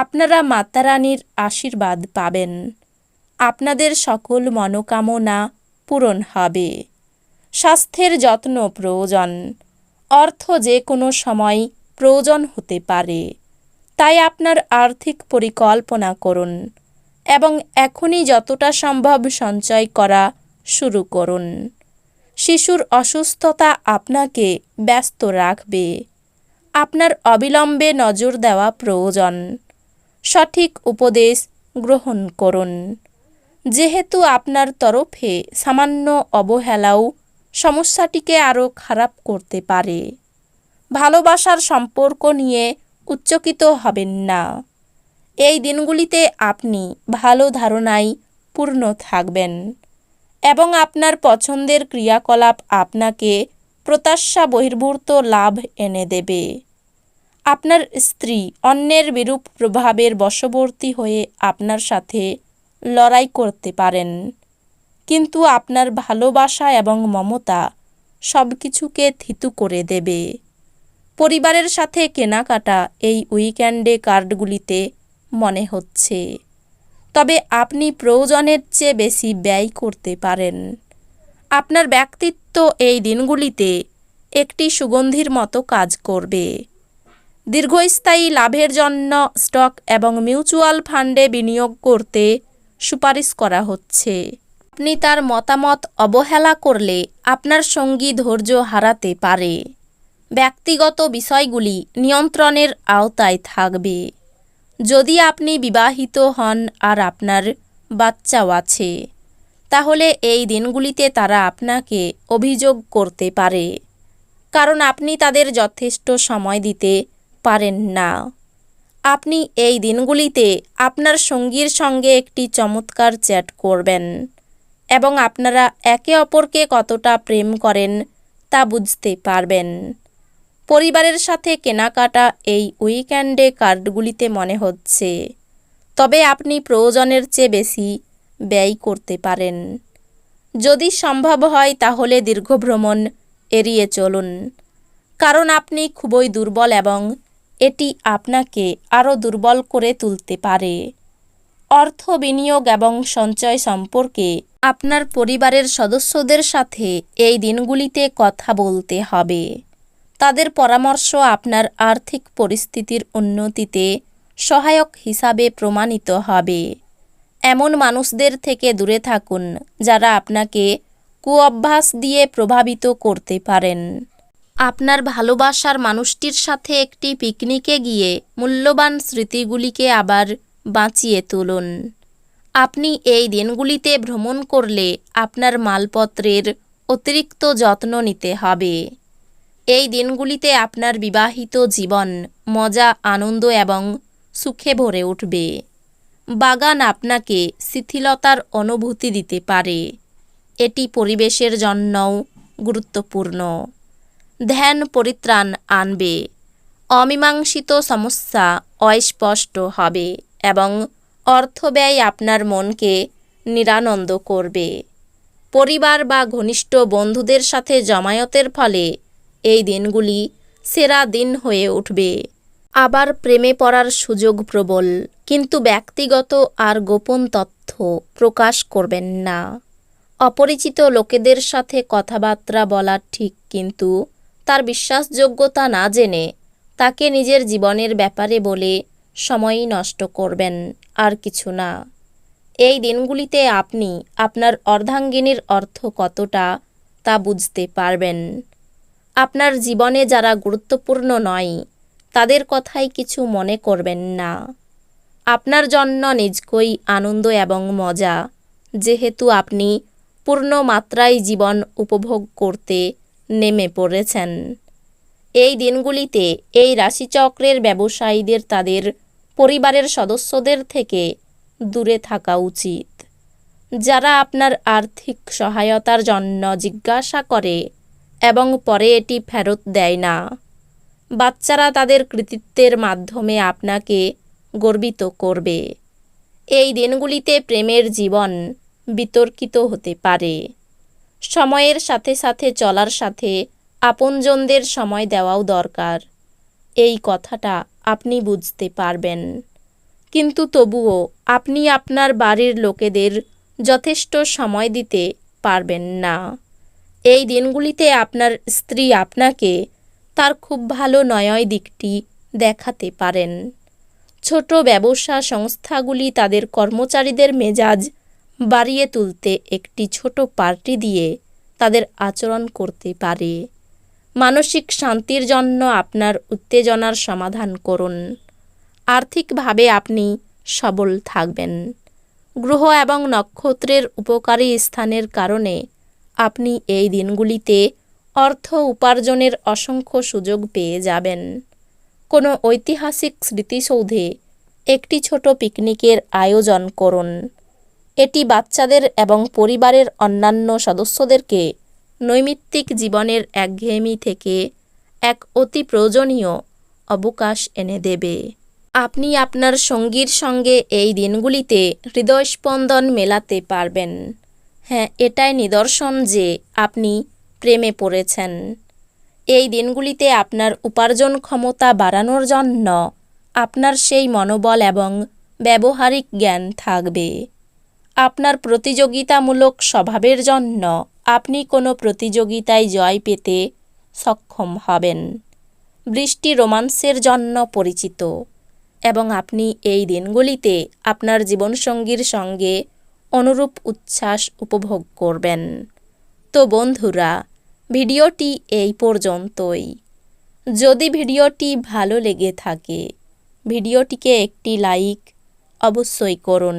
আপনারা মাতারানীর আশীর্বাদ পাবেন। আপনাদের সকল মনোকামনা পূরণ হবে। স্বাস্থ্যের যত্ন প্রয়োজন। অর্থ যে কোনো সময় প্রয়োজন হতে পারে। তাই আপনার আর্থিক পরিকল্পনা করুন এবং এখনই যতটা সম্ভব সঞ্চয় করা শুরু করুন। শিশুর অসুস্থতা আপনাকে ব্যস্ত রাখবে। আপনার অবিলম্বে নজর দেওয়া প্রয়োজন। সঠিক উপদেশ গ্রহণ করুন। যেহেতু আপনার তরফে সামান্য অবহেলাও সমস্যাটিকে আরও খারাপ করতে পারে। ভালোবাসার সম্পর্ক নিয়ে উচ্চকিত হবেন না। এই দিনগুলিতে আপনি ভালো ধারণায় পূর্ণ থাকবেন এবং আপনার পছন্দের ক্রিয়াকলাপ আপনাকে প্রত্যাশা বহির্ভূত লাভ এনে দেবে। আপনার স্ত্রী অন্যের বিরূপ প্রভাবের বশবর্তী হয়ে আপনার সাথে লড়াই করতে পারেন। কিন্তু আপনার ভালোবাসা এবং মমতা সব কিছুকে থিতু করে দেবে। পরিবারের সাথে কেনাকাটা এই উইকেন্ডে কার্ডগুলিতে মনে হচ্ছে। তবে আপনি প্রয়োজনের চেয়ে বেশি ব্যয় করতে পারেন। আপনার ব্যক্তিত্ব এই দিনগুলিতে একটি সুগন্ধির মতো কাজ করবে। দীর্ঘস্থায়ী লাভের জন্য স্টক এবং মিউচুয়াল ফান্ডে বিনিয়োগ করতে সুপারিশ করা হচ্ছে। আপনি তার মতামত অবহেলা করলে আপনার সঙ্গী ধৈর্য হারাতে পারে। ব্যক্তিগত বিষয়গুলি নিয়ন্ত্রণের আওতায় থাকবে। যদি আপনি বিবাহিত হন আর আপনার বাচ্চাও আছে, তাহলে এই দিনগুলিতে তারা আপনাকে অভিযোগ করতে পারে। কারণ আপনি তাদের যথেষ্ট সময় দিতে পারেন না। আপনি এই দিনগুলিতে আপনার সঙ্গীর সঙ্গে একটি চমৎকার চ্যাট করবেন এবং আপনারা একে অপরকে কতটা প্রেম করেন তা বুঝতে পারবেন। পরিবারের সাথে কেনাকাটা এই উইকেন্ডে কার্ডগুলিতে মনে হচ্ছে, তবে আপনি প্রয়োজনের চেয়ে বেশি ব্যয় করতে পারেন। যদি সম্ভব হয় তাহলে দীর্ঘ ভ্রমণ এড়িয়ে চলুন, কারণ আপনি খুবই দুর্বল এবং এটি আপনাকে আরও দুর্বল করে তুলতে পারে। অর্থ বিনিয়োগ এবং সঞ্চয় সম্পর্কে আপনার পরিবারের সদস্যদের সাথে এই দিনগুলিতে কথা বলতে হবে। তাদের পরামর্শ আপনার আর্থিক পরিস্থিতির উন্নতিতে সহায়ক হিসাবে প্রমাণিত হবে। এমন মানুষদের থেকে দূরে থাকুন যারা আপনাকে কুঅভ্যাস দিয়ে প্রভাবিত করতে পারেন। আপনার ভালোবাসার মানুষটির সাথে একটি পিকনিকে গিয়ে মূল্যবান স্মৃতিগুলিকে আবার বাঁচিয়ে তুলুন। আপনি এই দিনগুলিতে ভ্রমণ করলে আপনার মালপত্রের অতিরিক্ত যত্ন নিতে হবে। এই দিনগুলিতে আপনার বিবাহিত জীবন মজা, আনন্দ এবং সুখে ভরে উঠবে। বাগান আপনাকে শিথিলতার অনুভূতি দিতে পারে। এটি পরিবেশের জন্যও গুরুত্বপূর্ণ। ধ্যান পরিত্রাণ আনবে। অমীমাংসিত সমস্যা অস্পষ্ট হবে এবং অর্থ ব্যয় আপনার মনকে নিরানন্দ করবে। পরিবার বা ঘনিষ্ঠ বন্ধুদের সাথে জমায়েতের ফলে এই দিনগুলি সেরা দিন হয়ে উঠবে। আবার প্রেমে পড়ার সুযোগ প্রবল, কিন্তু ব্যক্তিগত আর গোপন তথ্য প্রকাশ করবেন না। অপরিচিত লোকেদের সাথে কথাবার্তা বলা ঠিক কিন্তু তার বিশ্বাসযোগ্যতা না জেনে তাকে নিজের জীবনের ব্যাপারে বলে সময় নষ্ট করবেন আর কিছু না। এই দিনগুলিতে আপনি আপনার অর্ধাঙ্গিনীর অর্থ কতটা তা বুঝতে পারবেন। আপনার জীবনে যারা গুরুত্বপূর্ণ নয়, তাদের কথাই কিছু মনে করবেন না। আপনার জন্য নিজকই আনন্দ এবং মজা, যেহেতু আপনি পূর্ণ মাত্রায় জীবন উপভোগ করতে নেমে পড়েছেন। এই দিনগুলিতে এই রাশিচক্রের ব্যবসায়ীদের, তাদের পরিবারের সদস্যদের থেকে দূরে থাকা উচিত। যারা আপনার আর্থিক সহায়তার জন্য জিজ্ঞাসা করে এবং পরে এটি ফেরত দেয় না, বাচ্চারা তাদের কৃতিত্বের মাধ্যমে আপনাকে গর্বিত করবে। এই দিনগুলিতে প্রেমের জীবন বিতর্কিত হতে পারে। সময়ের সাথে সাথে চলার সাথে আপনজনদের সময় দেওয়াও দরকার। এই কথাটা আপনি বুঝতে পারবেন। কিন্তু তবুও আপনি আপনার বাড়ির লোকেদের যথেষ্ট সময় দিতে পারবেন না। এই দিনগুলিতে আপনার স্ত্রী আপনাকে তার খুব ভালো নয় দিকটি দেখাতে পারেন। ছোট ব্যবসা সংস্থাগুলি তাদের কর্মচারীদের মেজাজ বাড়িয়ে তুলতে একটি ছোট পার্টি দিয়ে তাদের আচরণ করতে পারে। মানসিক শান্তির জন্য আপনার উত্তেজনার সমাধান করুন। আর্থিকভাবে আপনি সবল থাকবেন। গ্রহ এবং নক্ষত্রের উপকারী স্থানের কারণে আপনি এই দিনগুলিতে অর্থ উপার্জনের অসংখ্য সুযোগ পেয়ে যাবেন। কোনো ঐতিহাসিক স্মৃতিসৌধে একটি ছোট পিকনিকের আয়োজন করুন। এটি বাচ্চাদের এবং পরিবারের অন্যান্য সদস্যদেরকে নৈমিত্তিক জীবনের একঘেয়েমি থেকে এক অতি প্রয়োজনীয় অবকাশ এনে দেবে। আপনি আপনার সঙ্গীর সঙ্গে এই দিনগুলিতে হৃদয়স্পন্দন মেলাতে পারবেন। হ্যাঁ এটাই নিদর্শন যে আপনি প্রেমে পড়েছেন। এই দিনগুলিতে আপনার উপার্জন ক্ষমতা বাড়ানোর জন্য আপনার সেই মনোবল এবং ব্যবহারিক জ্ঞান থাকবে। আপনার প্রতিযোগিতামূলক স্বভাবের জন্য আপনি কোনো প্রতিযোগিতায় জয় পেতে সক্ষম হবেন। বৃষ্টি রোমান্সের জন্য পরিচিত এবং আপনি এই দিনগুলিতে আপনার জীবনসঙ্গীর সঙ্গে অনুরূপ উচ্ছ্বাস উপভোগ করবেন। তো বন্ধুরা, ভিডিওটি এই পর্যন্তই। যদি ভিডিওটি ভালো লেগে থাকে, ভিডিওটিকে একটি লাইক অবশ্যই করুন।